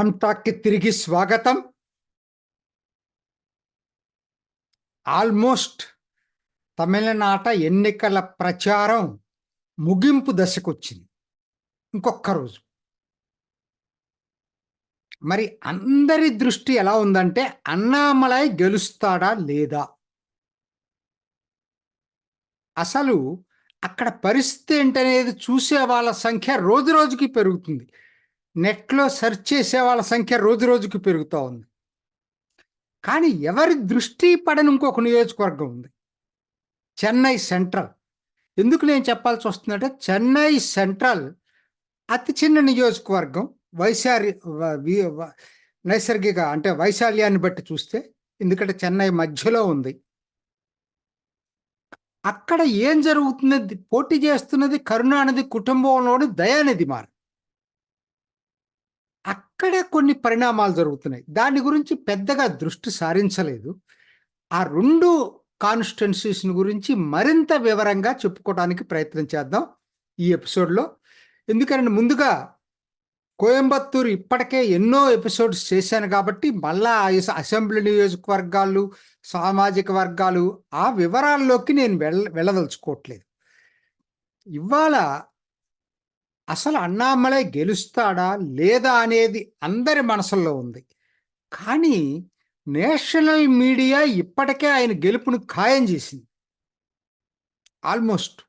రామ్ టాక్కి తిరిగి స్వాగతం. ఆల్మోస్ట్ తమిళనాట ఎన్నికల ప్రచారం ముగింపు దశకొచ్చింది. ఇంకొక ఇంకొక్క రోజు. మరి అందరి దృష్టి ఎలా ఉందంటే అన్నామలై గెలుస్తాడా లేదా? అసలు అక్కడ పరిస్థితి ఏంటనేది చూసే వాళ్ళ సంఖ్య రోజు రోజుకి పెరుగుతుంది. నెట్లో సెర్చ్ చేసే వాళ్ళ సంఖ్య రోజు రోజుకి పెరుగుతూ ఉంది. కానీ ఎవరి దృష్టి పడని ఇంకొక నియోజకవర్గం ఉంది. చెన్నై సెంట్రల్. ఎందుకు నేను చెప్పాల్సి వస్తుందంటే చెన్నై సెంట్రల్ అతి చిన్న నియోజకవర్గం. వైశాలి నైసర్గిక అంటే వైశాల్యాన్ని బట్టి చూస్తే ఎందుకంటే చెన్నై మధ్యలో ఉంది. అక్కడ ఏం జరుగుతున్నది? పోటీ చేస్తున్నది కరుణానిధి కుటుంబంలోని దయానిధి మారు. అక్కడే కొన్ని పరిణామాలు జరుగుతున్నాయి. దాని గురించి పెద్దగా దృష్టి సారించలేదు. ఆ రెండు కాన్స్టిట్యున్సీస్ గురించి మరింత వివరంగా చెప్పుకోవడానికి ప్రయత్నం చేద్దాం ఈ ఎపిసోడ్లో ఎందుకంటే ముందుగా కోయంబత్తూరు ఇప్పటికే ఎన్నో ఎపిసోడ్స్ చేశాను కాబట్టి మళ్ళా అసెంబ్లీ నియోజకవర్గాలు సామాజిక వర్గాలు ఆ వివరాల్లోకి నేను వెళ్ళ వెళ్ళదలుచుకోవట్లేదు. ఇవాళ అసలు అన్నామలై గెలుస్తాడా లేదా అనేది అందరి మనసుల్లో ఉంది. కానీ నేషనల్ మీడియా ఇప్పటికే ఆయన గెలుపును ఖాయం చేసింది. ఆల్మోస్ట్.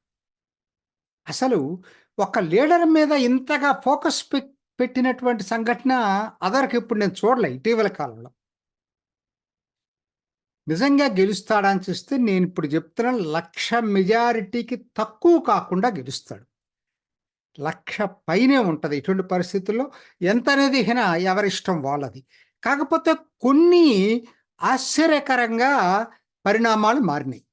అసలు ఒక లీడర్ మీద ఇంతగా ఫోకస్ పె- పెట్టినటువంటి సంఘటన అదర్కి ఇప్పుడు నేను చూడలే ఇటీవల కాలంలో. నిజంగా గెలుస్తాడని చూస్తే నేను ఇప్పుడు చెప్తున్న లక్ష మెజారిటీకి తక్కువ కాకుండా గెలుస్తాడు. లక్ష పైనే ఉంటుంది ఇటువంటి పరిస్థితుల్లో ఎంత అనేది హిన ఎవరిష్టం వాళ్ళది. కాకపోతే కొన్ని ఆశ్చర్యకరంగా పరిణామాలు మారినాయి.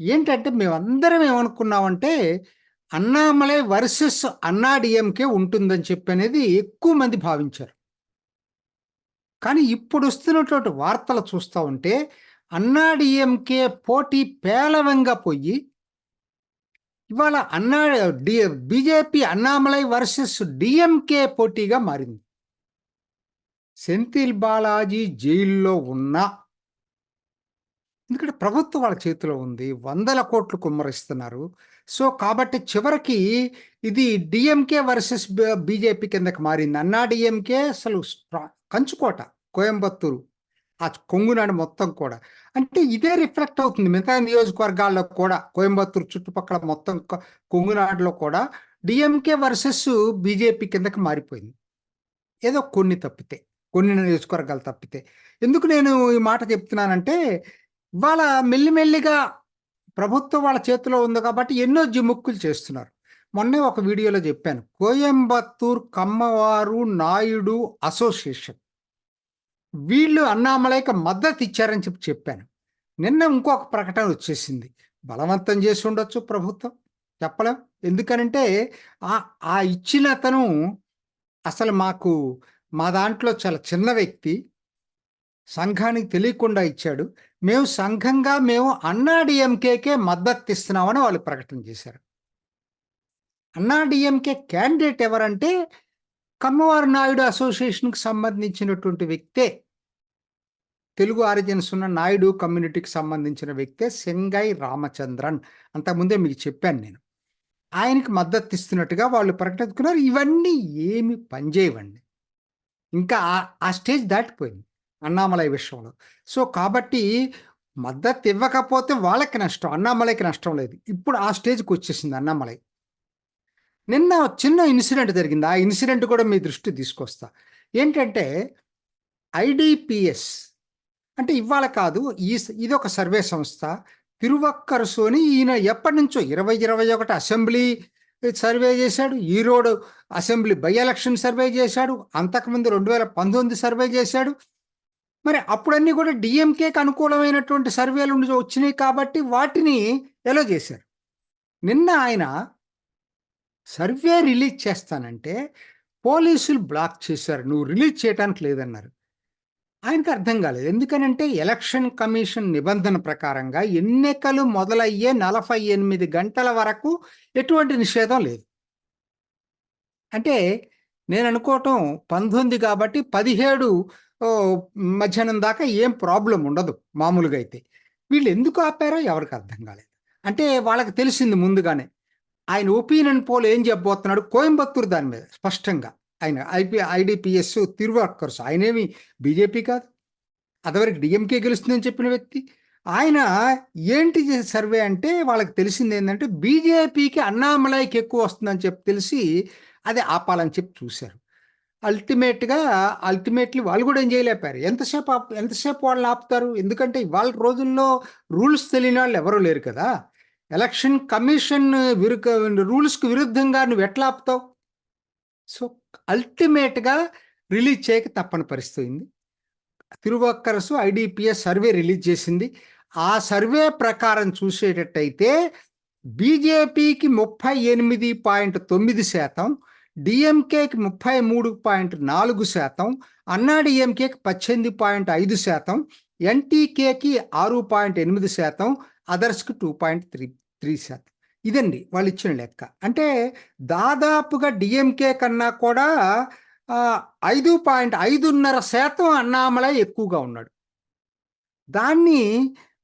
ఏంటంటే మేమందరం ఏమనుకున్నామంటే అన్నామలై వర్సెస్ అన్నాడిఎంకే ఉంటుందని చెప్పి అనేది ఎక్కువ మంది భావించారు. కానీ ఇప్పుడు వస్తున్నటువంటి వార్తలు చూస్తూ ఉంటే అన్నాడిఎంకే పోటీ పేలవంగా పోయి ఇవాళ అన్నా డి బీజేపీ అన్నామలై వర్సెస్ డిఎంకే పోటీగా మారింది. సెంథిల్ బాలాజీ జైల్లో ఉన్న ఎందుకంటే ప్రభుత్వం వాళ్ళ చేతిలో ఉంది వందల కోట్లు కుమ్మరిస్తున్నారు. సో కాబట్టి చివరికి ఇది డిఎంకే వర్సెస్ బీజేపీ కిందకి మారింది. అన్నా డిఎంకే అసలు కంచుకోట కోయంబత్తూరు. ఆ కొంగునాడు మొత్తం కూడా. అంటే ఇదే రిఫ్లెక్ట్ అవుతుంది. మిగతా నియోజకవర్గాల్లో కూడా కోయంబత్తూరు చుట్టుపక్కల మొత్తం కొంగునాడులో కూడా డిఎంకే వర్సెస్ బీజేపీ కిందకి మారిపోయింది. ఏదో కొన్ని తప్పితే కొన్ని నియోజకవర్గాలు తప్పితే. ఎందుకు నేను ఈ మాట చెప్తున్నానంటే ఇవాళ మెల్లిమెల్లిగా ప్రభుత్వం వాళ్ళ చేతిలో ఉంది కాబట్టి ఎన్నో జిముక్కులు చేస్తున్నారు. మొన్నే ఒక వీడియోలో చెప్పాను. కోయంబత్తూర్ కమ్మవారు నాయుడు అసోసియేషన్. వీళ్ళు అన్నామలైకి మద్దతు ఇచ్చారని చెప్పి చెప్పాను. నిన్న ఇంకొక ప్రకటన వచ్చేసింది. బలవంతం చేసి ఉండొచ్చు ప్రభుత్వం. చెప్పలేం. ఎందుకనంటే ఆ ఇచ్చిన అతను అసలు మాకు మా దాంట్లో చాలా చిన్న వ్యక్తి. సంఘానికి తెలియకుండా ఇచ్చాడు. మేము సంఘంగా మేము అన్నాడీఎంకేకే మద్దతు ఇస్తున్నామని వాళ్ళు ప్రకటన చేశారు. అన్నాడీఎంకే క్యాండిడేట్ ఎవరంటే కమ్మవారి నాయుడు అసోసియేషన్కి సంబంధించినటువంటి వ్యక్తే. తెలుగు ఆరిజిన్స్ ఉన్న నాయుడు కమ్యూనిటీకి సంబంధించిన వ్యక్తే సెంగై రామచంద్రన్. అంతకుముందే మీకు చెప్పాను నేను. ఆయనకి మద్దతు ఇస్తున్నట్టుగా వాళ్ళు ప్రకటించుకున్నారు. ఇవన్నీ ఏమి పనిచేయవండి ఇంకా ఆ- స్టేజ్ దాటిపోయింది అన్నామలై విషయంలో సో కాబట్టి మద్దతు ఇవ్వకపోతే వాళ్ళకి నష్టం అన్నామలైకి నష్టం లేదు. ఇప్పుడు ఆ స్టేజ్కి వచ్చేసింది అన్నామలై. నిన్న చిన్న ఇన్సిడెంట్ జరిగింది. ఆ ఇన్సిడెంట్ కూడా మీ దృష్టి తీసుకొస్తా. ఏంటంటే ఐడిపిఎస్ అంటే ఇవాళ కాదు ఈ ఇది ఒక సర్వే సంస్థ. తిరువక్కరసోని ఈయన ఎప్పటి నుంచో ఇరవై ఇరవై ఒకటి అసెంబ్లీ సర్వే చేశాడు. Erode assembly by election survey చేశాడు. అంతకుముందు రెండు వేల పంతొమ్మిది సర్వే చేశాడు. మరి అప్పుడన్నీ కూడా డిఎంకేకి అనుకూలమైనటువంటి సర్వేలు వచ్చినాయి కాబట్టి వాటిని ఎలో చేశారు? నిన్న ఆయన సర్వే రిలీజ్ చేస్తానంటే పోలీసులు బ్లాక్ చేశారు. నువ్వు రిలీజ్ చేయడానికి లేదన్నారు. ఆయనకు అర్థం కాలేదు. ఎందుకనంటే ఎలక్షన్ కమిషన్ నిబంధన ప్రకారంగా ఎన్నికలు మొదలయ్యే నలభై ఎనిమిది గంటల వరకు ఎటువంటి నిషేధం లేదు. అంటే నేను అనుకోవటం పంతొమ్మిది కాబట్టి పదిహేడు మధ్యాహ్నం దాకా ఏం ప్రాబ్లం ఉండదు మామూలుగా అయితే. వీళ్ళు ఎందుకు ఆపారో ఎవరికి అర్థం కాలేదు. అంటే వాళ్ళకి తెలిసింది ముందుగానే. ఆయన ఒపీనియన్ పోల్ ఏం చెప్పబోతున్నాడు కోయంబత్తూరు దాని మీద స్పష్టంగా. ఆయన ఐపీ ఐడిపిఎస్ తిరువార్కర్స్ ఆయనేమి బీజేపీ కాదు. అదివరకు డిఎంకే గెలుస్తుందని చెప్పిన వ్యక్తి. ఆయన ఏంటి సర్వే అంటే వాళ్ళకి తెలిసింది ఏంటంటే బీజేపీకి అన్నామలైకి ఎక్కువ వస్తుందని చెప్పి తెలిసి అది ఆపాలని చెప్పి చూశారు. అల్టిమేట్గా అల్టిమేట్లీ వాళ్ళు కూడా ఏం చేయలేపారు. ఎంతసేపు ఆప్ ఎంతసేపు వాళ్ళని ఆపుతారు? ఎందుకంటే ఇవాళ రోజుల్లో రూల్స్ తెలియని వాళ్ళు ఎవరూ లేరు కదా. ఎలక్షన్ కమిషన్ విరు రూల్స్కి విరుద్ధంగా నువ్వు ఎట్లా ఆపుతావు? సో అల్టిమేట్గా రిలీజ్ చేయక తప్పని పరిస్థితి తిరువక్కరసు ఐడిపిఎస్ సర్వే రిలీజ్ చేసింది. ఆ సర్వే ప్రకారం చూసేటట్టయితే బీజేపీకి ముప్పై ఎనిమిది పాయింట్ తొమ్మిది శాతం డిఎంకేకి ముప్పై మూడు పాయింట్ నాలుగు శాతం అన్నాడిఎంకేకి పద్దెనిమిది పాయింట్ ఐదు శాతం ఎన్టీకేకి ఆరు పాయింట్ ఎనిమిది శాతం అదర్స్కి టూ పాయింట్ త్రీ త్రీ శాతం. ఇదండి వాళ్ళు ఇచ్చిన లెక్క. అంటే దాదాపుగా డిఎంకే కన్నా కూడా ఐదు పాయింట్ ఐదున్నర శాతం అన్నామలై ఎక్కువగా ఉన్నాడు. దాన్ని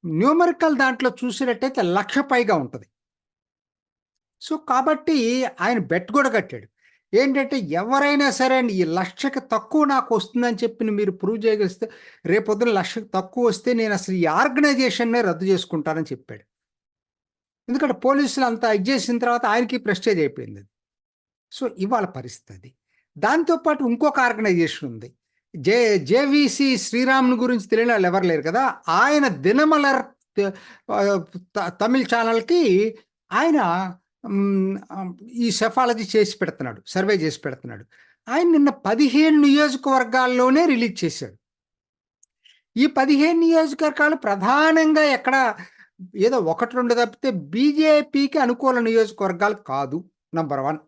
న్యూమరికల్ దాంట్లో చూసినట్టయితే లక్ష పైగా ఉంటుంది. సో కాబట్టి ఆయన బెట్ కూడా కట్టాడు. ఏంటంటే ఎవరైనా సరే అండి ఈ లక్షకి తక్కువ నాకు వస్తుందని చెప్పి మీరు ప్రూవ్ చేయగలిస్తే రేపొద్దున లక్షకు తక్కువ వస్తే నేను అసలు ఈ ఆర్గనైజేషన్నే రద్దు చేసుకుంటానని చెప్పాడు. ఎందుకంటే పోలీసులు అంతా ఇది చేసిన తర్వాత ఆయనకి ప్రెస్టేజ్ అయిపోయింది అది. సో ఇవాళ పరిస్థితి. అది దాంతోపాటు ఇంకొక ఆర్గనైజేషన్ ఉంది. జే జేవీసీ శ్రీరాముని గురించి తెలియని వాళ్ళు ఎవరు లేరు కదా? ఆయన దినమలర్ త- తమిళ్ ఛానల్కి ఆయన ఈ సెఫాలజీ చేసి పెడుతున్నాడు సర్వే చేసి పెడుతున్నాడు. ఆయన నిన్న పదిహేను నియోజకవర్గాల్లోనే రిలీజ్ చేశాడు. ఈ పదిహేను నియోజకవర్గాలు ప్రధానంగా ఎక్కడ ఏదో ఒకటి రెండు తప్పితే బీజేపీకి అనుకూల నియోజకవర్గాలు కాదు నంబర్ వన్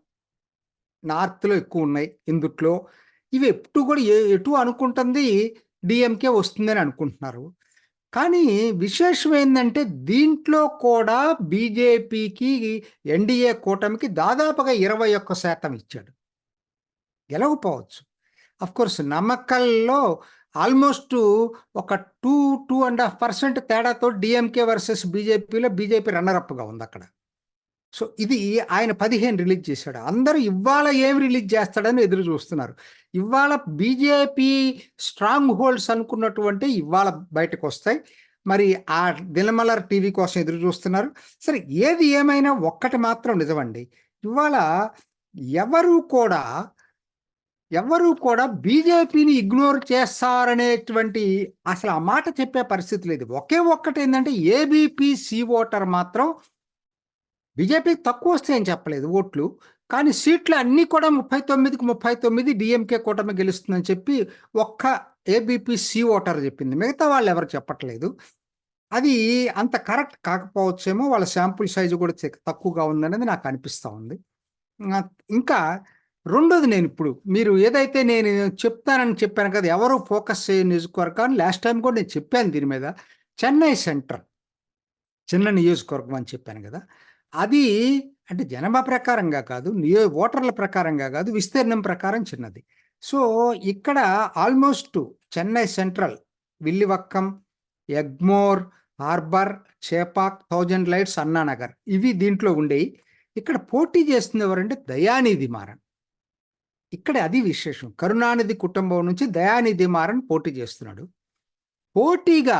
నార్త్లో ఎక్కువ ఉన్నాయి ఇందుట్లో. ఇవి ఎప్పుడు కూడా ఎటు అనుకుంటుంది డిఎంకే వస్తుందని అనుకుంటున్నారు. కానీ విశేషం ఏంటంటే దీంట్లో కూడా బీజేపీకి ఎన్డీఏ కూటమికి దాదాపుగా ఇరవై ఒక్క శాతం ఇచ్చాడు. గెలవకపోవచ్చు. కోర్స్ నమ్మకల్లో ఆల్మోస్ట్ ఒక two two and half percent తేడాతో డిఎంకే వర్సెస్ బీజేపీలో బీజేపీ రన్నరప్గా ఉంది అక్కడ. సో ఇది ఆయన పదిహేను రిలీజ్ చేశాడు. అందరూ ఇవాళ ఏం రిలీజ్ చేస్తాడని ఎదురు చూస్తున్నారు. ఇవాళ బీజేపీ స్ట్రాంగ్ హోల్డ్స్ అనుకున్నటువంటి ఇవాళ బయటకు వస్తాయి మరి ఆ దినమలర్ టీవీ కోసం ఎదురు చూస్తున్నారు. సరే ఏది ఏమైనా ఒక్కటి మాత్రం నిజమండి. ఇవాళ ఎవరు కూడా ఎవరు కూడా బీజేపీని ఇగ్నోర్ చేస్తారనేటువంటి అసలు ఆ మాట చెప్పే పరిస్థితి లేదు. ఒకే ఒక్కటి ఏంటంటే ఏబీపీ సి ఓటర్ మాత్రం బీజేపీకి తక్కువ వస్తాయని చెప్పలేదు ఓట్లు. కానీ సీట్లు అన్నీ కూడా ముప్పై తొమ్మిదికి ముప్పై తొమ్మిది డిఎంకే కూటమి గెలుస్తుందని చెప్పి ఒక్క ఏబీపీ సి ఓటర్ చెప్పింది. మిగతా వాళ్ళు ఎవరు చెప్పట్లేదు. అది అంత కరెక్ట్ కాకపోవచ్చేమో వాళ్ళ శాంపుల్ సైజు కూడా తక్కువగా ఉందనేది నాకు అనిపిస్తూ ఉంది. ఇంకా రెండోది నేను ఇప్పుడు మీరు ఏదైతే నేను చెప్తానని చెప్పాను కదా ఎవరు ఫోకస్ చేయ అని లాస్ట్ టైం కూడా నేను చెప్పాను దీని మీద చెన్నై సెంట్రల్ చిన్న నియోజకవర్గం అని చెప్పాను కదా అది అంటే జనాభా ప్రకారంగా కాదు నియో ఓటర్ల ప్రకారంగా కాదు విస్తీర్ణం ప్రకారం చిన్నది. సో ఇక్కడ almost Chennai central Villivakkam Egmore harbour Chepauk thousand lights Anna Nagar ఇవి దీంట్లో ఉండేవి ఇక్కడ పోటీ చేస్తుంది ఎవరంటే దయానిధి మారన్. ఇక్కడ అది విశేషం. కరుణానిధి కుటుంబం నుంచి దయానిధి మారన్ పోటీ చేస్తున్నాడు. పోటీగా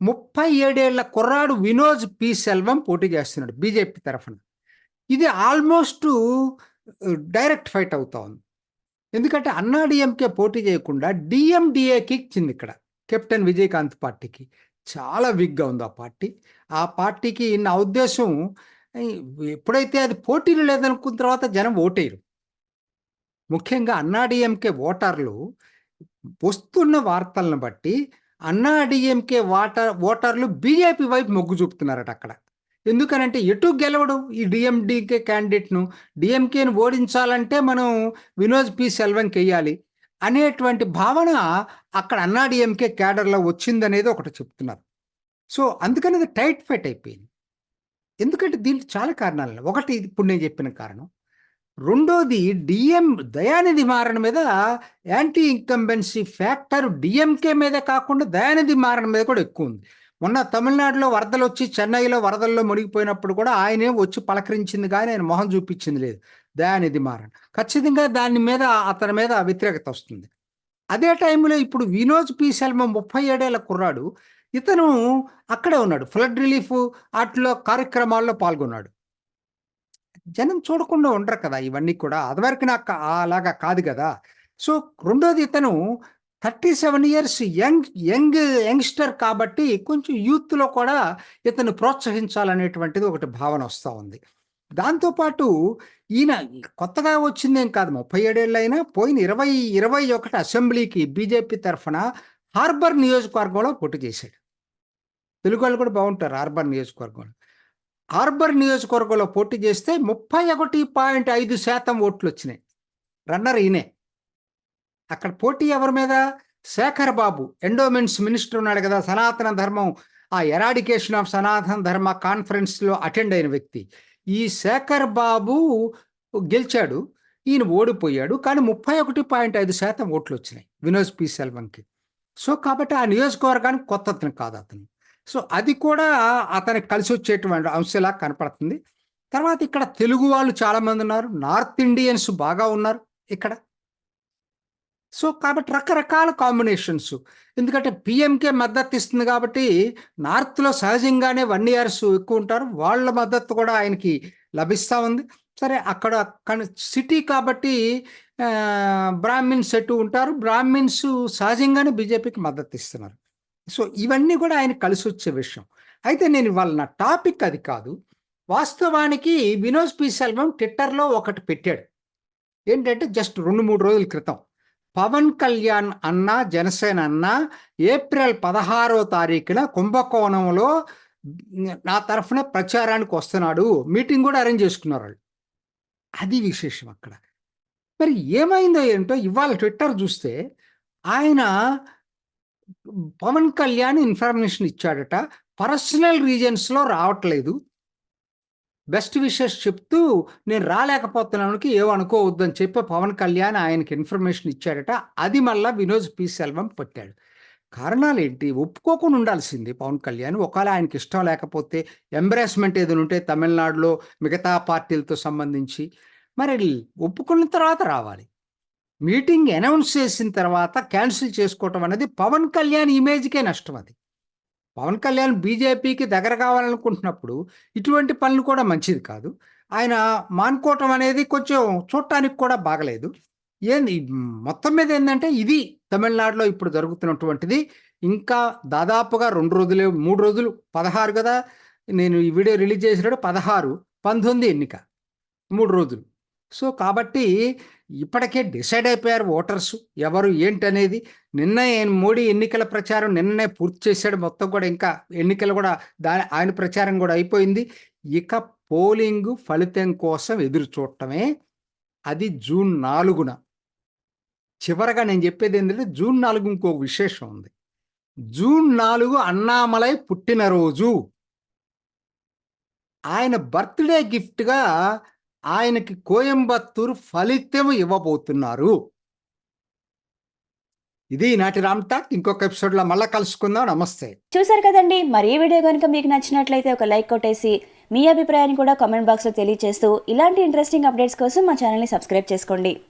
ముప్పై ఏడేళ్ళ కుర్రాడు వినోద్ పి. సెల్వం పోటీ చేస్తున్నాడు బీజేపీ తరఫున. ఇది ఆల్మోస్ట్ డైరెక్ట్ ఫైట్ అవుతా ఉంది. ఎందుకంటే అన్నాడీఎంకే పోటీ చేయకుండా డిఎండిఏకి ఇచ్చింది ఇక్కడ. కెప్టెన్ విజయకాంత్ పార్టీకి. చాలా విగ్గా ఉంది ఆ పార్టీ. ఆ పార్టీకి నా ఉద్దేశం ఎప్పుడైతే అది పోటీలు లేదనుకున్న తర్వాత జనం ఓటేయరు. ముఖ్యంగా అన్నాడిఎంకే ఓటర్లు వస్తున్న వార్తలను బట్టి అన్నాడిఎంకే వాటర్ ఓటర్లు బీజేపీ వైపు మొగ్గు చూపుతున్నారట అక్కడ. ఎందుకనంటే ఎటు గెలవడు ఈ డిఎండికే క్యాండిడేట్ను? డిఎంకేను ఓడించాలంటే మనం వినోద్ పి సెల్వంకి వెయ్యాలి అనేటువంటి భావన అక్కడ అన్నాడిఎంకే క్యాడర్లో వచ్చిందనేది ఒకటి చెప్తున్నారు. సో అందుకని అది టైట్ ఫైట్ అయిపోయింది. ఎందుకంటే దీనికి చాలా కారణాలు ఒకటి ఇప్పుడు నేను చెప్పిన కారణం. రెండోది డిఎం దయానిధి మారణ మీద యాంటీ ఇంకంబెన్సీ ఫ్యాక్టర్ డిఎంకే మీద కాకుండా దయానిధి మారణ మీద కూడా ఎక్కువ ఉంది. మొన్న తమిళనాడులో వరదలు వచ్చి చెన్నైలో వరదల్లో మునిగిపోయినప్పుడు కూడా ఆయనే వచ్చి పలకరించింది కానీ ఆయన మొహం చూపించింది లేదు. దయానిధి మారణ. ఖచ్చితంగా దాని మీద అతని మీద వ్యతిరేకత వస్తుంది. అదే టైంలో ఇప్పుడు వినోద్ పి. శర్మ ముప్పై ఏడేళ్ళ కుర్రాడు. ఇతను అక్కడే ఉన్నాడు. ఫ్లడ్ రిలీఫ్ అట్లో కార్యక్రమాల్లో పాల్గొన్నాడు. జనం చూడకుండా ఉండరు కదా ఇవన్నీ కూడా. అదివరకు నాకు అలాగా కాదు కదా. సో రెండోది ఇతను thirty seven years young young youngster కాబట్టి కొంచెం యూత్లో కూడా ఇతను ప్రోత్సహించాలనేటువంటిది ఒకటి భావన వస్తూ ఉంది. దాంతోపాటు ఈయన కొత్తగా వచ్చిందేం కాదు ముప్పై ఏడేళ్ళు అయినా పోయిన ఇరవై ఇరవై ఒకటి అసెంబ్లీకి బీజేపీ తరఫున హార్బర్ నియోజకవర్గంలో పోటీ చేశాడు. తెలుగు వాళ్ళు కూడా బాగుంటారు హార్బర్ నియోజకవర్గంలో. హార్బర్ నియోజకవర్గంలో పోటీ చేస్తే ముప్పై ఒకటి పాయింట్ ఐదు శాతం ఓట్లు వచ్చినాయి రన్నర్ ఈయనే. అక్కడ పోటీ ఎవరి మీద? శేఖర్ బాబు ఎండోమెంట్స్ మినిస్టర్ ఉన్నాడు కదా సనాతన ధర్మం ఆ ఎరాడికేషన్ ఆఫ్ సనాతన ధర్మ కాన్ఫరెన్స్లో అటెండ్ అయిన వ్యక్తి. ఈ శేఖర్ బాబు గెలిచాడు ఈయన ఓడిపోయాడు కానీ ముప్పై ఒకటి పాయింట్ ఐదు శాతం ఓట్లు వచ్చినాయి వినోద్ పి. సెల్వంకి. సో కాబట్టి ఆ నియోజకవర్గానికి కొత్త అతను కాదు అతను. సో అది కూడా అతనికి కలిసి వచ్చేటువంటి అంశలా కనపడుతుంది. తర్వాత ఇక్కడ తెలుగు వాళ్ళు చాలామంది ఉన్నారు. నార్త్ ఇండియన్స్ బాగా ఉన్నారు ఇక్కడ. సో కాబట్టి రకరకాల కాంబినేషన్స్. ఎందుకంటే పిఎంకే మద్దతు ఇస్తుంది కాబట్టి నార్త్లో సహజంగానే వన్ ఇయర్స్ ఎక్కువ ఉంటారు. వాళ్ళ మద్దతు కూడా ఆయనకి లభిస్తూ ఉంది. సరే అక్కడ సిటీ కాబట్టి బ్రాహ్మిన్స్ ఎటు ఉంటారు? బ్రాహ్మిన్స్ సహజంగానే బీజేపీకి మద్దతు ఇస్తున్నారు. సో ఇవన్నీ కూడా ఆయన కలిసి వచ్చే విషయం. అయితే నేను వాళ్ళ నా టాపిక్ అది కాదు. వాస్తవానికి వినోద్ పి సెల్వం ట్విట్టర్లో ఒకటి పెట్టాడు. ఏంటంటే జస్ట్ రెండు మూడు రోజుల క్రితం. పవన్ కళ్యాణ్ అన్న జనసేన అన్న ఏప్రిల్ పదహారో తారీఖున కుంభకోణంలో నా తరఫున ప్రచారానికి వస్తున్నాడు. మీటింగ్ కూడా అరేంజ్ చేసుకున్నారు వాళ్ళు. అది విశేషం అక్కడ. మరి ఏమైందో ఏంటో ఇవాళ ట్విట్టర్ చూస్తే ఆయన పవన్ కళ్యాణ్ ఇన్ఫర్మేషన్ ఇచ్చాడట. పర్సనల్ రీజన్స్లో రావట్లేదు. బెస్ట్ విషెస్ చెప్తూ నేను రాలేకపోతున్నానికి ఏమనుకోవద్దని చెప్పి పవన్ కళ్యాణ్ ఆయనకి ఇన్ఫర్మేషన్ ఇచ్చాడట. అది మళ్ళీ వినోద్ పి. సెల్వం పెట్టాడు. కారణాలు ఏంటి ఒప్పుకోకుండా ఉండాల్సింది పవన్ కళ్యాణ్. ఒకవేళ ఆయనకి ఇష్టం లేకపోతే ఎంబ్రాస్మెంట్ ఏదైనా ఉంటే తమిళనాడులో మిగతా పార్టీలతో సంబంధించి. మరి ఒప్పుకున్న తర్వాత రావాలి. మీటింగ్ అనౌన్స్ చేసిన తర్వాత క్యాన్సిల్ చేసుకోవటం అనేది పవన్ కళ్యాణ్ ఇమేజ్కే నష్టం అది. పవన్ కళ్యాణ్ బీజేపీకి దగ్గర కావాలనుకుంటున్నప్పుడు ఇటువంటి పనులు కూడా మంచిది కాదు. ఆయన మానుకోవటం అనేది కొంచెం చూడటానికి కూడా బాగలేదు. ఏంది మొత్తం మీద ఏంటంటే ఇది తమిళనాడులో ఇప్పుడు జరుగుతున్నటువంటిది. ఇంకా దాదాపుగా రెండు రోజులే మూడు రోజులు పదహారు కదా నేను ఈ వీడియో రిలీజ్ చేసినప్పుడు పదహారు పంతొమ్మిది ఎన్నిక. మూడు రోజులు. సో కాబట్టి ఇప్పటికే డిసైడ్ అయిపోయారు ఓటర్స్. ఎవరు ఏంటనేది నిన్న మోడీ ఎన్నికల ప్రచారం నిన్ననే పూర్తి చేశాడు మొత్తం కూడా. ఇంకా ఎన్నికలు కూడా దాని ఆయన ప్రచారం కూడా అయిపోయింది. ఇక పోలింగ్ ఫలితం కోసం ఎదురు చూడటమే అది జూన్ నాలుగున. చివరగా నేను చెప్పేది ఏంటంటే జూన్ నాలుగు ఇంకో విశేషం ఉంది. జూన్ నాలుగు అన్నామలై పుట్టినరోజు. ఆయన బర్త్డే గిఫ్ట్గా ఆయనకి కోయంబత్తూరు ఫలితం ఇవ్వబోతున్నారు. ఇది నాటి రామ్ టాక్. ఇంకొక ఎపిసోడ్లో మళ్ళీ కలుసుకుందాం. నమస్తే. చూసారు కదండి. మరి ఈ వీడియో కనుక మీకు నచ్చినట్లయితే ఒక లైక్ కొట్టేసి మీ అభిప్రాయాన్ని కూడా కామెంట్ బాక్స్లో తెలియజేస్తూ ఇలాంటి ఇంట్రెస్టింగ్ అప్డేట్స్ కోసం మా ఛానల్ని సబ్స్క్రైబ్ చేసుకోండి.